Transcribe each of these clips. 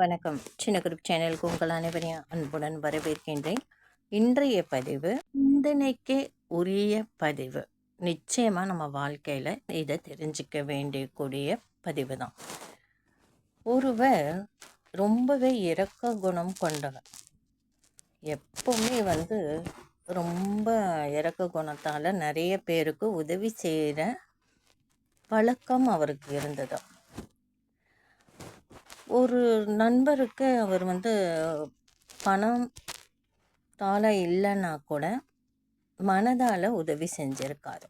வணக்கம். சின்ன குரூப் சேனலுக்கு உங்கள் அனைவரையும் அன்புடன் வரவேற்கின்றேன். இன்றைய பதிவு சிந்தனைக்கு உரிய பதிவு. நிச்சயமாக நம்ம வாழ்க்கையில் இதை தெரிஞ்சிக்க வேண்டியக்கூடிய பதிவு தான் ஒருவர் ரொம்பவே இறக்க குணம் கொண்டவர். எப்பவுமே வந்து ரொம்ப இறக்க குணத்தால் நிறைய பேருக்கு உதவி செய்கிற பழக்கம் அவருக்கு இருந்தது. ஒரு நண்பருக்கு அவர் வந்து பணம் தால இல்லைன்னா கூட மனதால் உதவி செஞ்சுருக்காரு.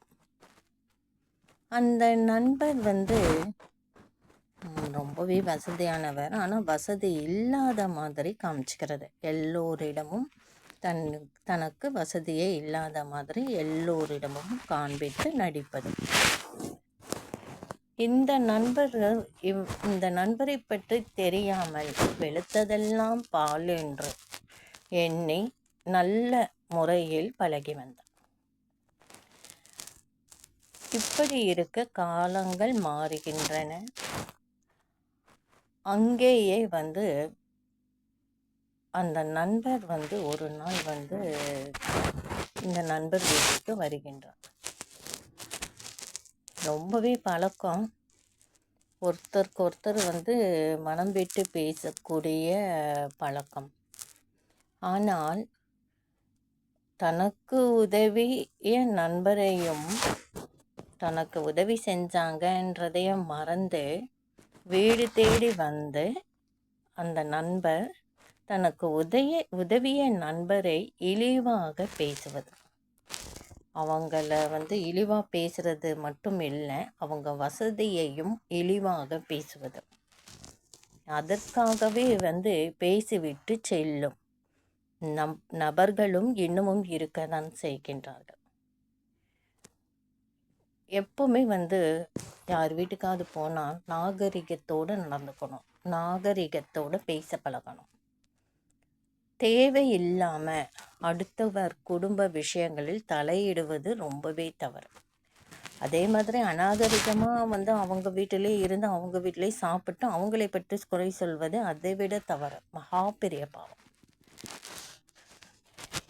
அந்த நண்பர் வந்து ரொம்பவே வசதியானவர். ஆனால் வசதி இல்லாத மாதிரி காமிச்சிக்கிறது. எல்லோரிடமும் தன் தனக்கு வசதியே இல்லாத மாதிரி எல்லோரிடமும் காண்பித்து நடிப்பது. இந்த நண்பர்கள் இவ் இந்த நண்பரை பற்றி தெரியாமல் வெளுத்ததெல்லாம் பால் என்று எண்ணி நல்ல முறையில் பழகி வந்தார் இப்படி இருக்க காலங்கள் மாறுகின்றன. அங்கேயே வந்து அந்த நண்பர் வந்து ஒரு நாள் வந்து இந்த நண்பர் வீட்டுக்கு வருகின்றார். ரொம்பவே பழக்கம். ஒருத்தருக்கு ஒருத்தர் வந்து மனம் விட்டு பேசக்கூடிய பழக்கம். ஆனால் தனக்கு உதவிய நண்பரையும் தனக்கு உதவி செஞ்சாங்கன்றதையும் மறந்து வீடு தேடி வந்து அந்த நண்பர் தனக்கு உதய உதவிய நண்பரை இழிவாக பேசுவது. அவங்கள வந்து இழிவாக பேசுகிறது மட்டும் இல்லை அவங்க வசதியையும் இழிவாக பேசுவது. அதற்காகவே வந்து பேசிவிட்டு செல்லும் நம் நபர்களும் இன்னமும் இருக்க தான் செய்கின்றார்கள். எப்பவுமே வந்து யார் வீட்டுக்காவது போனால் நாகரிகத்தோடு நடந்துக்கணும். நாகரிகத்தோடு பேச பழகணும். தேவையில்லாமல் அடுத்தவர் குடும்ப விஷயங்களில் தலையிடுவது ரொம்பவே தவறு. அதே மாதிரி அநாகரிகமாக வந்து அவங்க வீட்டிலே இருந்து அவங்க வீட்டிலே சாப்பிட்டு அவங்களை பற்றி குறை சொல்வது அதை விட தவறு. மகா பெரிய பாவம்.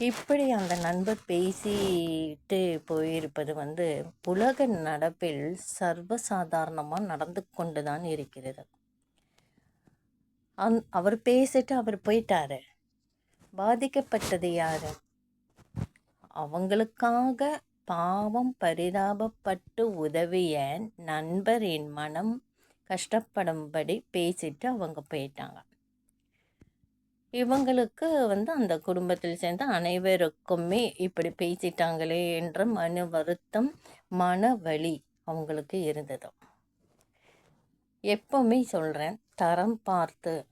இப்படி அந்த நண்பர் பேசிட்டு போயிருப்பது வந்து உலக நடப்பில் சர்வசாதாரணமாக நடந்து கொண்டு தான் இருக்கிறது. அந் அவர் பேசிட்டு அவர் போயிட்டாரு. பாதிக்கப்பட்டது யாரு? அவங்களுக்காக பாவம் பரிதாபப்பட்டு உதவிய நண்பரின் மனம் கஷ்டப்படும்படி பேசிட்டு அவங்க போயிட்டாங்க. இவங்களுக்கு வந்து அந்த குடும்பத்தில் சேர்ந்த அனைவருக்குமே இப்படி பேசிட்டாங்களே என்ற மன வருத்தம் மன வலி அவங்களுக்கு இருந்தது. எப்பவுமே சொல்கிறேன் தரம் பார்த்து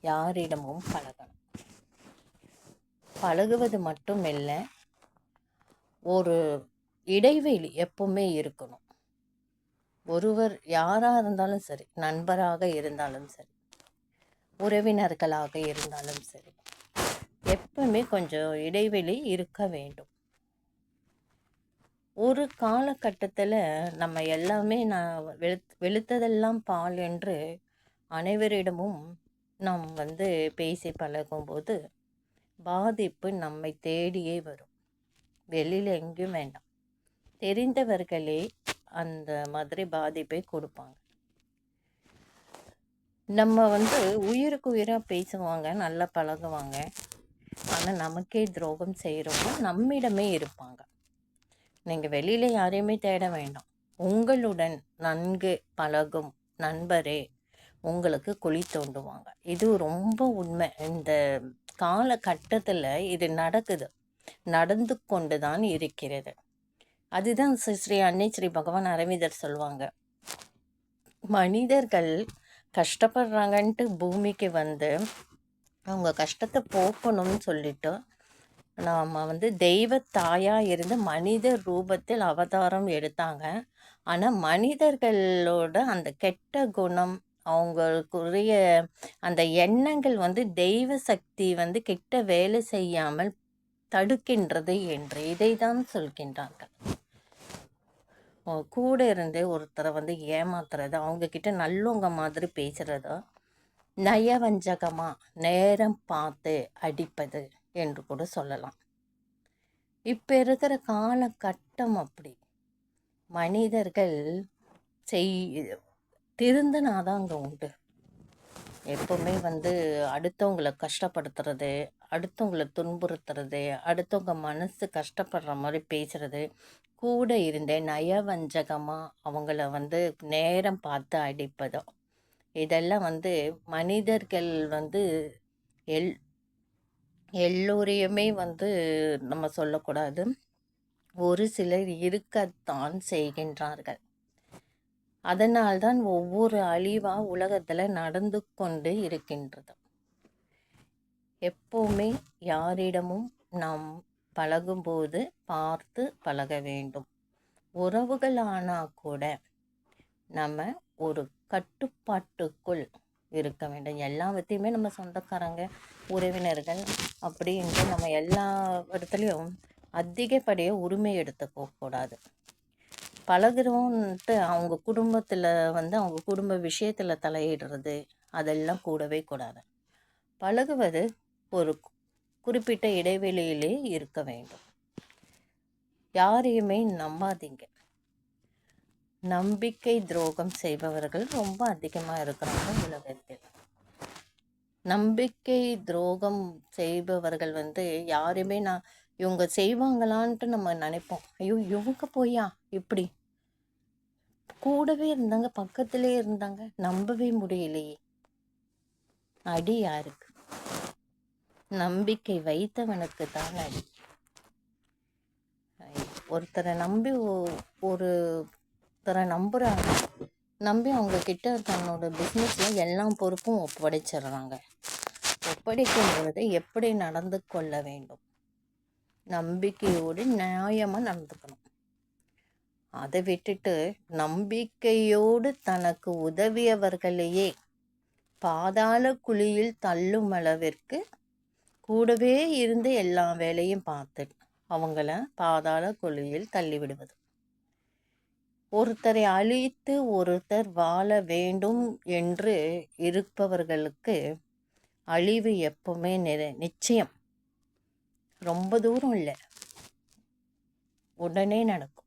யாரிடமும் பழகணும். பழகுவது மட்டும் இல்லை ஒரு இடைவெளி எப்பவுமே இருக்கணும். ஒருவர் யாராக இருந்தாலும் சரி நண்பராக இருந்தாலும் சரி உறவினர்களாக இருந்தாலும் சரி எப்பவுமே கொஞ்சம் இடைவெளி இருக்க வேண்டும். ஒரு காலகட்டத்தில் நம்ம எல்லாமே நான் வெளுத் வெளுத்ததெல்லாம் பால் என்று அனைவரிடமும் நாம் வந்து பேசி பழகும்போது பாதிப்பு நம்மை தேடியே வரும். வெளியில் எங்கேயும் வேண்டாம். தெரிந்தவர்களே அந்த மாதிரி பாதிப்பை கொடுப்பாங்க. நம்ம வந்து உயிருக்கு உயிராக பேசுவாங்க நல்லா பழகுவாங்க. ஆனால் நமக்கே துரோகம் செய்கிறவங்க நம்மிடமே இருப்பாங்க. நீங்கள் வெளியில் யாரையுமே தேட வேண்டாம். உங்களுடன் நன்கு பழகும் நண்பரே உங்களுக்கு குழி தோண்டுவாங்க. இது ரொம்ப உண்மை. இந்த காலகட்டத்தில் இது நடக்குது. நடந்து கொண்டு தான் இருக்கிறது. அதுதான் ஸ்ரீ ஸ்ரீ அன்னை ஸ்ரீ பகவான் அரவிந்தர் சொல்லுவாங்க மனிதர்கள் கஷ்டப்படுறாங்கன்ட்டு பூமிக்கு வந்து அவங்க கஷ்டத்தை போக்கணும்னு சொல்லிட்டு நாம் வந்து தெய்வ தாயாக இருந்து மனித ரூபத்தில் அவதாரம் எடுத்தாங்க. ஆனால் மனிதர்களோட அந்த கெட்ட குணம் அவங்களுக்குரிய அந்த எண்ணங்கள் வந்து தெய்வ சக்தி வந்து கெட்ட வேலை செய்யாமல் தடுக்கின்றது என்று இதை தான் சொல்கின்றார்கள் கூட இருந்து ஒருத்தரை வந்து ஏமாத்துறது அவங்க கிட்ட நல்லவங்க மாதிரி பேசுகிறதோ நயவஞ்சகமாக நேரம் பார்த்து அடிப்பது என்று கூட சொல்லலாம். இப்போ இருக்கிற காலகட்டம் அப்படி. மனிதர்கள் செய் திருந்தினாதான் அங்கே உண்டு. எப்போவுமே வந்து அடுத்தவங்களை கஷ்டப்படுத்துறது அடுத்தவங்களை துன்புறுத்துறது அடுத்தவங்க மனசு கஷ்டப்படுற மாதிரி பேசுறது கூட இருந்தே நயவஞ்சகமாக அவங்கள வந்து நேரம் பார்த்து அடிப்பதோ இதெல்லாம் வந்து மனிதர்கள் வந்து எல் எல்லோரையுமே வந்து நம்ம சொல்லக்கூடாது. ஒரு சிலர் இருக்கத்தான் செய்கின்றார்கள். அதனால்தான் ஒவ்வொரு அழிவா உலகத்தில் நடந்து கொண்டு இருக்கின்றது. எப்போவுமே யாரிடமும் நாம் பழகும்போது பார்த்து பழக வேண்டும். உறவுகள் ஆனால் கூட நம்ம ஒரு கட்டுப்பாட்டுக்குள் இருக்க வேண்டும். எல்லாவற்றையுமே நம்ம சொந்தக்காரங்க உறவினர்கள் அப்படின்ட்டு நம்ம எல்லா இடத்துலையும் அதிகப்படியாக உரிமை எடுத்துக்கக்கூடாது. பழகுறோன்ட்டு அவங்க குடும்பத்தில் வந்து அவங்க குடும்ப விஷயத்தில் தலையிடுறது அதெல்லாம் கூடவே கூடாது. பழகுவது ஒரு குறிப்பிட்ட இடைவெளியிலே இருக்க வேண்டும். யாரையுமே நம்பாதீங்க. நம்பிக்கை துரோகம் செய்பவர்கள் ரொம்ப அதிகமாக இருக்கிறாங்க உலகத்தில். நம்பிக்கை துரோகம் செய்பவர்கள் வந்து யாருமே நான் இவங்க செய்வாங்களான்ட்டு நம்ம நினைப்போம். ஐயோ இவங்க போயா இப்படி. கூடவே இருந்தாங்க பக்கத்திலே இருந்தாங்க. நம்பவே முடியலையே. அடி யாருக்கு? நம்பிக்கை வைத்தவனுக்கு தான் அடி. ஒருத்தரை நம்பி ஒருத்தரை நம்புகிறாங்க நம்பி அவங்க கிட்ட தன்னோட பிஸ்னஸில் எல்லா பொறுப்பும் ஒப்படைச்சிடுறாங்க. ஒப்படைக்கும் பொழுது எப்படி நடந்து கொள்ள வேண்டும்? நம்பிக்கையோடு நியாயமாக நடந்துக்கணும். அதை விட்டுட்டு நம்பிக்கையோடு தனக்கு உதவியவர்களையே பாதாள குழியில் தள்ளும் அளவிற்கு கூடவே இருந்து எல்லா வேலையும் பார்த்து அவங்கள பாதாள குழியில் தள்ளிவிடுவது ஒருத்தரை அழித்து ஒருத்தர் வாழ வேண்டும் என்று இருப்பவர்களுக்கு அழிவு எப்பவுமே நிச்சயம். ரொம்ப தூரம் இல்லை. உடனே நடக்கும்.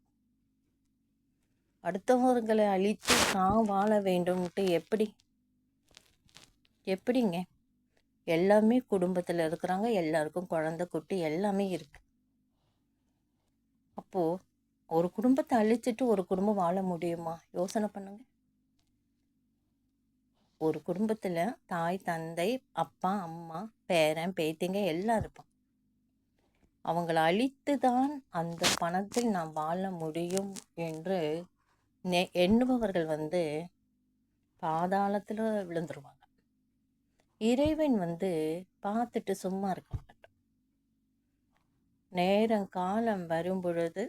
அடுத்தவர்களை அழித்து தான் வாழ வேண்டும்ட்டு எப்படி? எப்படிங்க? எல்லாமே குடும்பத்தில் இருக்கிறாங்க எல்லாருக்கும் குழந்த குட்டி எல்லாமே இருக்கு. அப்போது ஒரு குடும்பத்தை அழிச்சிட்டு ஒரு குடும்பம் வாழ முடியுமா? யோசனை பண்ணுங்க. ஒரு குடும்பத்தில் தாய் தந்தை அப்பா அம்மா பேரன் பேத்திங்க எல்லாம் இருப்பான் அவங்கள அழித்து தான் அந்த பணத்தில் நாம் வாழ முடியும் என்று நெ எண்ணுபவர்கள் வந்து பாதாளத்தில் விழுந்துருவாங்க. இறைவன் வந்து பார்த்துட்டு சும்மா இருக்க மாட்டான். நேரம் காலம் வரும் பொழுது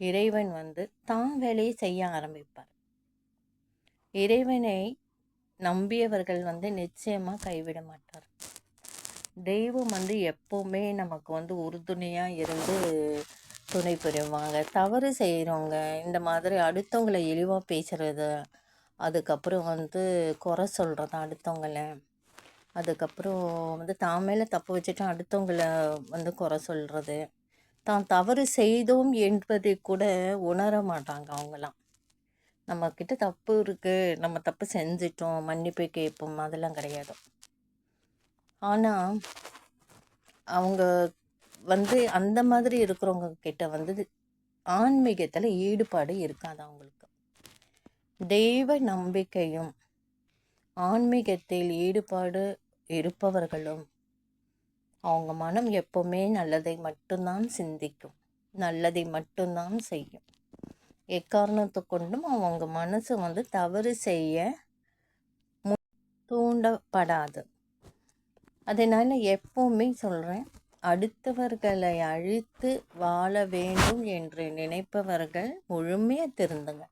இறைவன் வந்து தான் வேலையை செய்ய ஆரம்பிப்பார். இறைவனை நம்பியவர்கள் வந்து நிச்சயமாக கைவிட மாட்டார். தெய்வம் வந்து எப்போவுமே நமக்கு வந்து உறுதுணையாக இருந்து துணை புரிவாங்க. தவறு செய்கிறவங்க இந்த மாதிரி அடுத்தவங்களை இழிவாக பேசுகிறது அதுக்கப்புறம் வந்து குறை சொல்கிறது அடுத்தவங்கள அதுக்கப்புறம் வந்து தான் மேலே தப்பு வச்சுட்டு அடுத்தவங்களை வந்து குறை சொல்கிறது தான் தவறு செய்தோம் என்பதை கூட உணர மாட்டாங்க அவங்களாம் நம்மக்கிட்ட தப்பு இருக்குது நம்ம தப்பு செஞ்சிட்டோம் மன்னிப்பு கேட்போம் அதெல்லாம் கிடையாது. ஆனால் அவங்க வந்து அந்த மாதிரி இருக்கிறவங்க கிட்ட வந்து ஆன்மீகத்தில் ஈடுபாடு இருக்காது அவங்களுக்கு? தெய்வ நம்பிக்கையும் ஆன்மீகத்தில் ஈடுபாடு இருப்பவர்களும் அவங்க மனம் எப்போவுமே நல்லதை மட்டும்தான் சிந்திக்கும். நல்லதை மட்டும்தான் செய்யும். எக்காரணத்தை கொண்டும் அவங்க மனசு வந்து தவறு செய்ய தூண்டப்படாது. அதனால் எப்பவுமே சொல்கிறேன் அடுத்தவர்களை அழித்து வாழ வேண்டும் என்று நினைப்பவர்கள் முழுமையாக திருந்துங்க.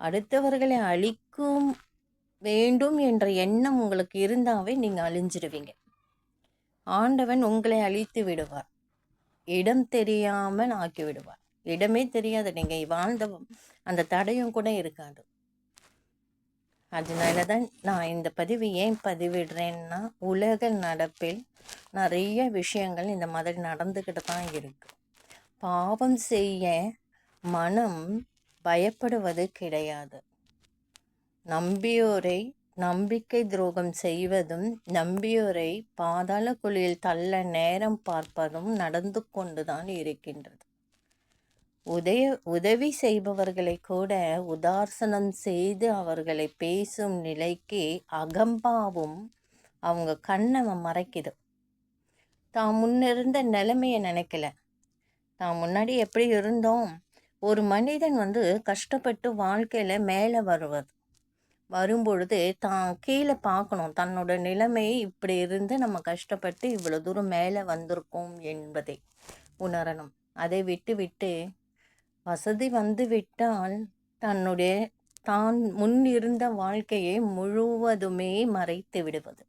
அடுத்தவர்களை அழிக்கும் வேண்டும் என்ற எண்ணம் உங்களுக்கு இருந்தாவே நீங்கள் அழிஞ்சிடுவீங்க. ஆண்டவன் உங்களை அழித்து விடுவார். இடம் தெரியாமல் ஆக்கி விடுவார். இடமே தெரியாது. நீங்கள் வாழ்ந்த அந்த தடையும் கூட இருக்காது. அதனால தான் நான் இந்த பதிவு ஏன் பதிவிடுறேன்னா உலக நடப்பில் நிறைய விஷயங்கள் இந்த மாதிரி நடந்துக்கிட்டு தான் இருக்குது பாவம் செய்ய மனம் பயப்படுவது கிடையாது. நம்பியோரை நம்பிக்கை துரோகம் செய்வதும் நம்பியோரை பாதாள குழியில் தள்ள நேரம் பார்ப்பதும் நடந்து கொண்டுதான் இருக்கின்றது. உதய உதவி செய்பவர்களை கூட உதாசனம் செய்து அவர்களை பேசும் நிலைக்கு அகம்பாவும் அவங்க கண்ணை மறைக்குது. தான் முன்னிருந்த நிலைமையை நினைக்கல. தான் முன்னாடி எப்படி இருந்தோம்? ஒரு மனிதன் வந்து கஷ்டப்பட்டு வாழ்க்கையில் மேலே வருவது வரும்பொழுது தான் கீழே பார்க்கணும். தன்னோட நிலைமை இப்படி இருந்து நம்ம கஷ்டப்பட்டு இவ்வளோ தூரம் மேலே வந்திருக்கோம் என்பதை உணரணும். அதை விட்டு விட்டு வசதி வந்து விட்டால் தன்னுடைய தான் முன் இருந்த வாழ்க்கையை முழுவதுமே மறைத்து விடுவது.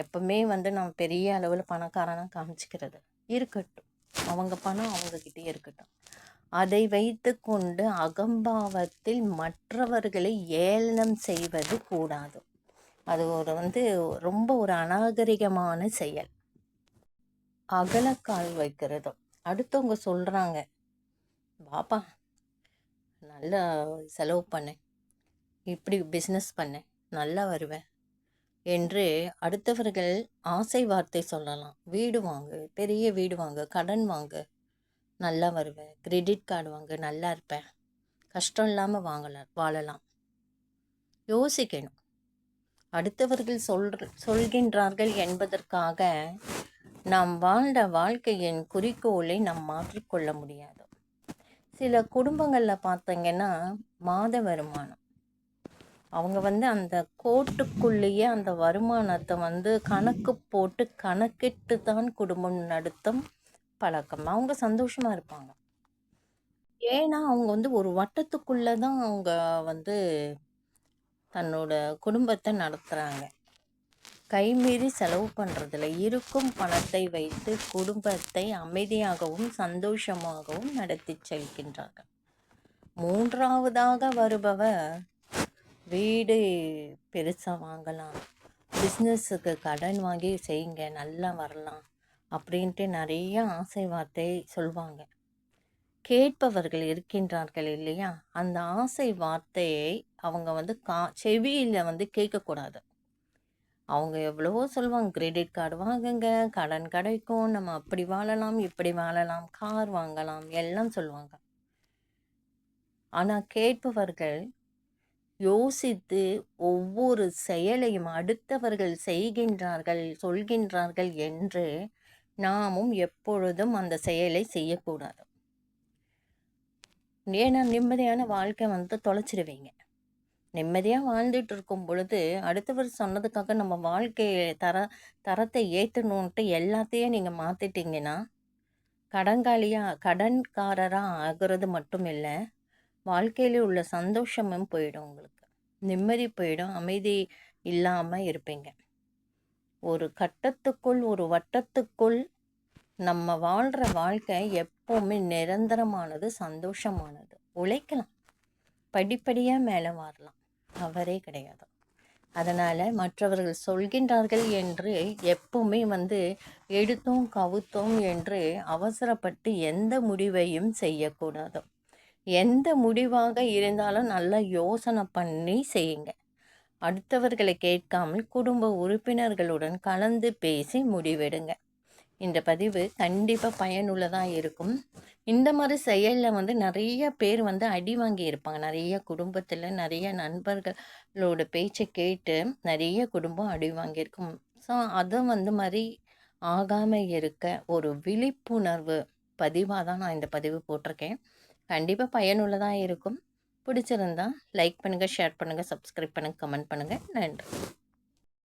எப்பவுமே வந்து நம்ம பெரிய அளவில் பணக்காரனாக காமிச்சிக்கிறது. இருக்கட்டும். அவங்க பணம் அவங்கக்கிட்டே இருக்கட்டும். அதை வைத்து கொண்டு அகம்பாவத்தில் மற்றவர்களை ஏளனம் செய்வது கூடாது. அது ஒரு வந்து ரொம்ப ஒரு அநாகரிகமான செயல். அகலக்கால் வைக்கிறதும். அடுத்தவங்க சொல்கிறாங்க பாப்பா நல்லா செலவு பண்ணேன். இப்படி பிஸ்னஸ் பண்ணேன். நல்லா வருவேன் என்று அடுத்தவர்கள் ஆசை வார்த்தை சொல்லலாம். வீடு வாங்கு பெரிய வீடு வாங்க கடன் வாங்க நல்லா வருவேன். கிரெடிட் கார்டு வாங்க நல்லா இருப்பேன். கஷ்டம் இல்லாமல் வாங்கலாம் வாழலாம். யோசிக்கணும். அடுத்தவர்கள் சொல் சொல்கின்றார்கள் என்பதற்காக நாம் வாழ்ந்த வாழ்க்கையின் குறிக்கோளை நாம் மாற்றிக்கொள்ள முடியாது. சில குடும்பங்களில் பார்த்தீங்கன்னா மாத வருமானம். அவங்க வந்து அந்த கோட்டுக்குள்ளேயே அந்த வருமானத்தை வந்து கணக்கு போட்டு கணக்கிட்டு தான் குடும்பம் நடத்தும் பழக்கம். அவங்க சந்தோஷமாக இருப்பாங்க. ஏன்னா அவங்க வந்து ஒரு வட்டத்துக்குள்ளே தான் அவங்க வந்து தன்னோட குடும்பத்தை நடத்துகிறாங்க கைமீறி செலவு பண்ணுறதில்ல இருக்கும் பணத்தை வைத்து குடும்பத்தை அமைதியாகவும் சந்தோஷமாகவும் நடத்தி செல்கின்றார்கள். மூன்றாவதாக வருபவர் வீடு பெருசாக வாங்கலாம். பிஸ்னஸுக்கு கடன் வாங்கி செய்யுங்க நல்லா வரலாம் அப்படின்ட்டு நிறைய ஆசை வார்த்தை சொல்வாங்க. கேட்பவர்கள் இருக்கின்றார்கள் இல்லையா? அந்த ஆசை வார்த்தையை அவங்க வந்து கா செவியில் வந்து கேட்கக்கூடாது. அவங்க எவ்வளவோ சொல்லுவாங்க கிரெடிட் கார்டு வாங்குங்க கடன் கிடைக்கும் நம்ம அப்படி வாழலாம் இப்படி வாழலாம் கார் வாங்கலாம் எல்லாம் சொல்லுவாங்க. ஆனால் கேட்பவர்கள் யோசித்து ஒவ்வொரு செயலையும் அடுத்தவர்கள் செய்கின்றார்கள் சொல்கின்றார்கள் என்று நாமும் எப்பொழுதும் அந்த செயலை செய்யக்கூடாது. ஏன்னா நிம்மதியான வாழ்க்கை வந்து தொலைச்சிடுவீங்க நிம்மதியாக வாழ்ந்துட்டு இருக்கும் பொழுது அடுத்தவர் சொன்னதுக்காக நம்ம வாழ்க்கையை தர தரத்தை ஏற்றணுன்ட்டு எல்லாத்தையும் நீங்கள் மாற்றிட்டீங்கன்னா கடன்காலியாக கடன்காரராக ஆகிறது மட்டும் இல்லை வாழ்க்கையில் உள்ள சந்தோஷமும் போயிடும் உங்களுக்கு. நிம்மதி போயிடும் அமைதி இல்லாமல் இருப்பீங்க. ஒரு கட்டத்துக்குள் ஒரு வட்டத்துக்குள் நம்ம வாழ்கிற வாழ்க்கை எப்போவுமே நிரந்தரமானது சந்தோஷமானது. உழைக்கலாம். படிப்படியாக மேலே வரலாம். அவரே கிடையாது. அதனால் மற்றவர்கள் சொல்கின்றார்கள் என்று எப்பவுமே வந்து எடுத்தோம் கவுத்தோம் என்று அவசரப்பட்டு எந்த முடிவையும் செய்யக்கூடாது. எந்த முடிவாக இருந்தாலும் நல்லா யோசனை பண்ணி செய்யுங்க. அடுத்தவர்களை கேட்காமல் குடும்ப உறுப்பினர்களுடன் கலந்து பேசி முடிவெடுங்க. இந்த பதிவு கண்டிப்பாக பயனுள்ளதாக இருக்கும். இந்த மாதிரி செயலில் வந்து நிறைய பேர் வந்து அடி வாங்கி இருப்பாங்க. நிறைய குடும்பத்தில் நிறைய நண்பர்களோட பேச்சை கேட்டு நிறைய குடும்பம் அடி வாங்கியிருக்கும். ஸோ அதை வந்து மாதிரி ஆகாமல் இருக்க ஒரு விழிப்புணர்வு பதிவாக தான் நான் இந்த பதிவு போட்டிருக்கேன். கண்டிப்பாக பயனுள்ளதாக இருக்கும். பிடிச்சிருந்தா லைக் பண்ணுங்கள் ஷேர் பண்ணுங்கள் சப்ஸ்கிரைப் பண்ணுங்கள் கமெண்ட் பண்ணுங்கள் நன்றி.